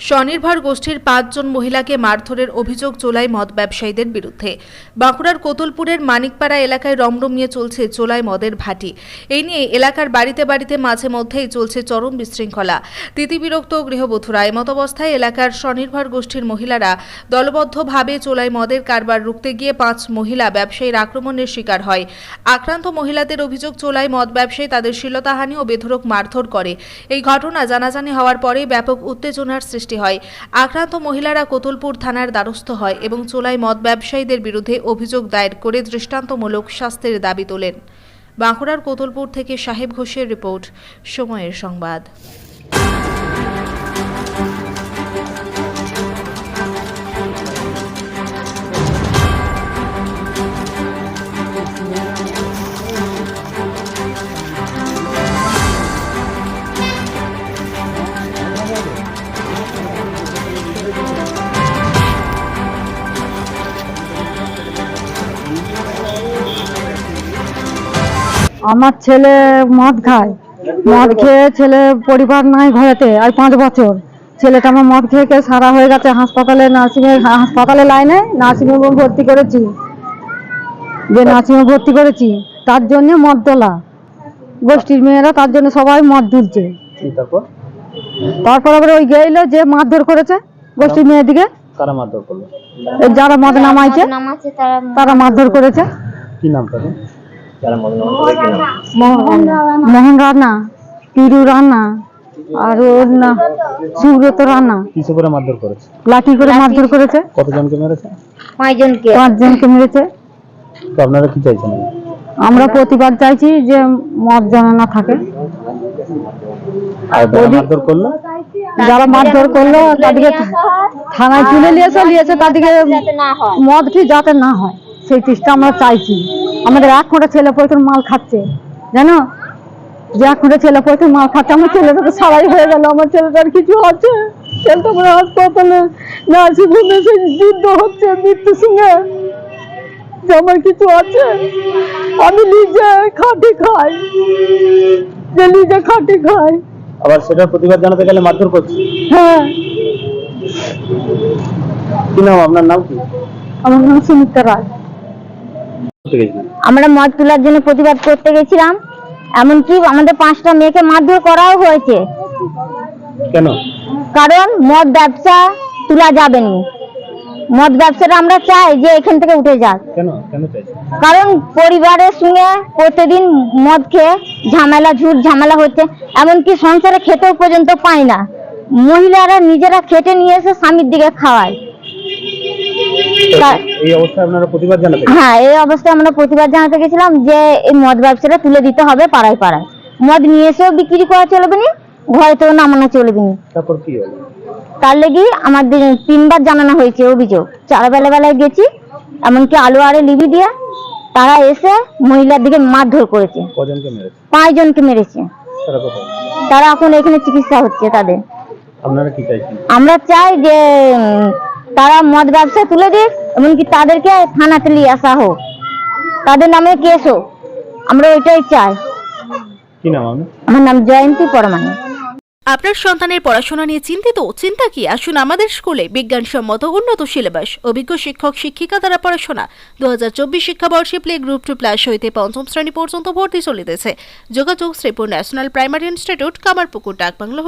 স্বনির্ভর গোষ্ঠীর পাঁচজন মহিলাকে মারধরের অভিযোগ চোলাই মদ ব্যবসায়ীদের বিরুদ্ধে। বাঁকুড়ার কোতুলপুরের মানিকপাড়া এলাকায় রমরমিয়ে চলছে চোলাই মদের ভাটি। এই নিয়ে এলাকার বাড়িতে বাড়িতে মাঝে মধ্যেই চলছে চরম বিশৃঙ্খলা। তিতিবিরক্ত গৃহবধূরা এমতাবস্থায় এলাকার স্বনির্ভর গোষ্ঠীর মহিলারা দলবদ্ধভাবে চোলাই মদের কারবার রুখতে গিয়ে পাঁচ মহিলা ব্যবসায়ীর আক্রমণের শিকার হয়। আক্রান্ত মহিলাদের অভিযোগ, চোলাই মদ ব্যবসায়ী তাদের শিলতাহানি ও বেধরক মারধর করে। এই ঘটনা জানাজানি হওয়ার পরে ব্যাপক উত্তেজনার সৃষ্টি হয়। আক্রান্ত মহিলারা কোতুলপুর থানার দ্বারস্থ হয় এবং চোলাই মদ ব্যবসায়ীদের বিরুদ্ধে অভিযোগ দায়ের করে দৃষ্টান্তমূলক শাস্তির দাবি তোলেন। বাঁকুড়ার কোতুলপুর থেকে সাহেব ঘোষের রিপোর্ট, সময়ের সংবাদ। আমার ছেলে মদ খায়। মদ খেয়ে ছেলে পরিবার নাই ঘরেতে আর পাঁচ বছর। ছেলেটা আমার মদ খেয়ে খেয়ে সারা হয়ে গেছে হাসপাতালে নার্সিংয়ে হাসপাতালে লাইনে নার্সিংহোমে ভর্তি করেছি। যে নার্সিংহোমে ভর্তি করেছি তার জন্য মদ তোলা। গোষ্ঠীর মেয়েরা তার জন্য সবাই মদ তুলছে তারপর? তারপর আবার ওই গেইলো যে মারধর করেছে গোষ্ঠীর মেয়েদিকে কারা মারধর করল? যারা মদ নামাইছে তারা তারা মারধর করেছে। কি নাম তাদের? মোহন রানা পিরু রানা আর ওর না সুব্রত রানা কিসে করে মারধর করেছে? লাঠি করে মারধর করেছে। কতজনকে মেরেছে? পাঁচজনকে। পাঁচজনকে মেরেছে। তো আপনারা কি চাইছেন? আমরা প্রতিবাদ চাইছি যে মদ যেন না থাকে। যারা মারধর করল? যারা মারধর করল তাদেরকে থানায় তুলে নিয়েছে নিয়েছে তাদেরকে যাতে না মদ কি যাতে না হয় সেই চেষ্টা আমরা চাইছি। আমাদের এক খোঁটা ছেলে পয়সার মাল খাচ্ছে জানো? যে এক খোঁটা ছেলে পয়সার মাল খাচ্ছে আমার ছেলেটা তো সারাই হয়ে গেল আমার ছেলেটার কিছু আছে ছেলেটা আমার হাসপাতালে নার্সিং হোমে সেই যুদ্ধ হচ্ছে মৃত্যুর সঙ্গে। আমার কিছু আছে আমি নিজে খাটি খাই। যে নিজে খাটি খাই। আবার সেটার প্রতিবাদ জানাতে গেলে মারধর করছে? হ্যাঁ। কি নাম? আপনার নাম কি? আমার নাম সুমিত্রা রায়। আমরা মদ তোলার জন্য প্রতিবাদ করতে গেছিলাম। এমনকি আমাদের পাঁচটা মেয়েকে মারধর করাও হয়েছে। কেন? কারণ মদ ব্যবসা তোলা যাবে না। মদ ব্যবসাটা আমরা চাই যে এখান থেকে উঠে যাক। কেন? কেন কারণ পরিবারের সঙ্গে প্রতিদিন মদ খেয়ে ঝামেলা ঝুট ঝামেলা হচ্ছে। এমনকি সংসারে খেতেও পর্যন্ত পায় না। মহিলারা নিজেরা খেটে নিয়ে এসে স্বামীর দিকে খাওয়ায়। এই অবস্থায় আপনারা প্রতিবাদ জানাতে হ্যাঁ এই অবস্থায় আমরা প্রতিবাদ জানাতে গেছিলাম যে এই মদ ব্যবসাটা তুলে দিতে হবে পাড়ায় পাড়ায়। মদ নিয়ে এসেও বিক্রি করা চলবে না ঘরেতেও নামানো চলবে না। তারপর কি হলো? তার লেগে আমাদের তিনবার জানানো হয়েছে অভিযোগ। চার বেলা বেলায় গেছি এমনকি আলু আরে লিবি দিয়ে তারা এসে মহিলার দিকে মারধর করেছে। কজনকে মেরেছে? পাঁচজনকে মেরেছে। তারা কোথায়? তারা এখন এখানে চিকিৎসা হচ্ছে তাদের। আপনারা কি চাইছেন? আমরা চাই যে তারা মদ ব্যবসা তুলে দিক এমনকি তাদেরকে থানাতে নিয়ে আসা হোক। তাদের নামে কেস হোক। আমরা ওইটাই চাই। কি নাম আমার নাম জয়ন্তী পরমাণিক আপনার সন্তানের পড়াশোনা নিয়ে চিন্তিত? চিন্তা কি? আসুন আমাদের স্কুলে বিজ্ঞানসম্মত উন্নত সিলেবাস অভিজ্ঞ শিক্ষক শিক্ষিকা দ্বারা পড়াশোনা। দু হাজার চব্বিশ শিক্ষাবর্ষে প্লে গ্রুপ টু প্লাস হইতে পঞ্চম শ্রেণি পর্যন্ত ভর্তি চলিতেছে। যোগাযোগ Sripur national primary institute Kamarpukur ডাকবাংলো